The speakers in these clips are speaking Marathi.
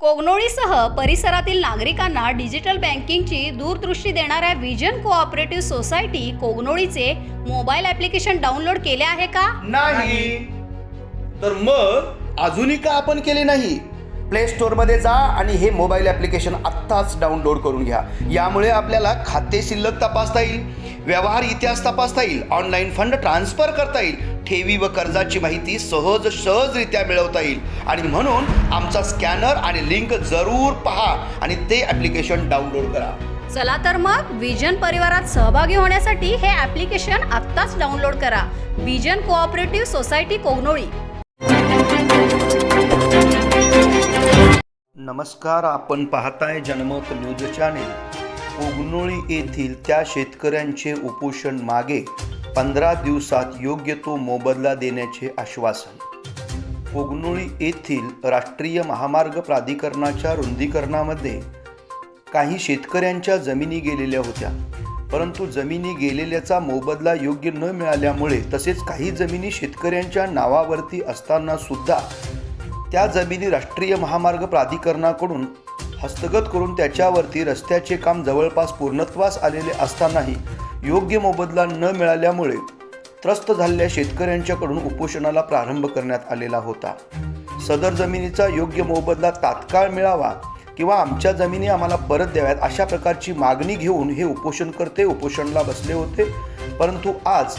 कोगनोळीसह परिसरातील नागरिकांना डिजिटल बँकिंगची दूरदृष्टी देणाऱ्या विजन कोऑपरेटिव्ह सोसायटी कोगनोळीचे मोबाईल ॲप्लिकेशन डाउनलोड केले आहे का? नाही. तर मग अजूनही का आपण केले नाही? प्ले स्टोअरमध्ये जा आणि हे मोबाईल ॲप्लिकेशन आत्ताच डाउनलोड करून घ्या. यामुळे आपल्याला खाते शिल्लक तपासता येईल व्यवहार इतिहास तपासता येईल ऑनलाईन फंड ट्रान्सफर करता येईल ठेवी व कर्जाची माहिती सहज सहजरित्या मिळवता येईल. आणि म्हणून आमचा स्कॅनर आणि लिंक जरूर पहा आणि ते ॲप्लिकेशन डाउनलोड करा. चला तर मग विजन परिवारात सहभागी होण्यासाठी हे ॲप्लिकेशन आत्ताच डाउनलोड करा. Vision cooperative society Kognoli. नमस्कार आपण पाहताय जनमत न्यूज चॅनेल. कोगनोळी येथील त्या शेतकऱ्यांचे उपोषण मागे पंधरा दिवसात योग्य तो मोबदला देण्याचे आश्वासन. पोगनुळी येथील राष्ट्रीय महामार्ग प्राधिकरणाच्या रुंदीकरणामध्ये काही शेतकऱ्यांच्या जमिनी गेलेल्या होत्या. परंतु जमिनी गेलेल्याचा मोबदला योग्य न मिळाल्यामुळे तसेच काही जमिनी शेतकऱ्यांच्या नावावरती असताना सुद्धा त्या जमिनी राष्ट्रीय महामार्ग प्राधिकरणाकडून हस्तगत करून त्याच्यावरती रस्त्याचे काम जवळपास पूर्णत्वास आलेले असतानाही योग्य मोबदला न मिळाल्यामुळे त्रस्त झालेल्या शेतकऱ्यांच्याकडून उपोषणाला प्रारंभ करण्यात आलेला होता. सदर जमिनीचा योग्य मोबदला तात्काळ मिळावा किंवा आमच्या जमिनी आम्हाला परत द्याव्यात अशा प्रकारची मागणी घेऊन हे उपोषण करते उपोषणाला बसले होते. परंतु आज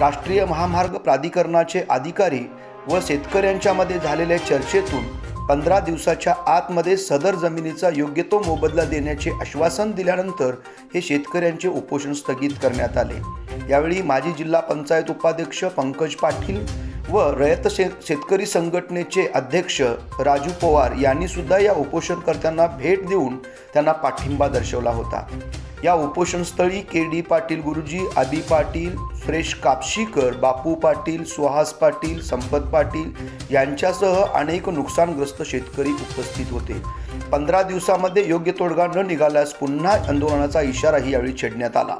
राष्ट्रीय महामार्ग प्राधिकरणाचे अधिकारी व शेतकऱ्यांच्यामध्ये झालेल्या चर्चेतून पंधरा दिवसाच्या आतमध्ये सदर जमिनीचा योग्य तो मोबदला देण्याचे आश्वासन दिल्यानंतर हे शेतकऱ्यांचे उपोषण स्थगित करण्यात आले. यावेळी माजी जिल्हा पंचायत उपाध्यक्ष पंकज पाटील व रयत शे शेतकरी संघटनेचे अध्यक्ष राजू पवार यांनी सुद्धा या उपोषणकर्त्यांना भेट देऊन त्यांना पाठिंबा दर्शवला होता. या उपोषणस्थळी के डी पाटील गुरुजी आदी पाटील फ्रेश कापशीकर बापू पाटील सुहास पाटील संपत पाटील यांच्यासह अनेक नुकसानग्रस्त शेतकरी उपस्थित होते. पंधरा दिवसामध्ये योग्य तोडगा न निघाल्यास पुन्हा आंदोलनाचा इशाराही यावेळी छेडण्यात आला.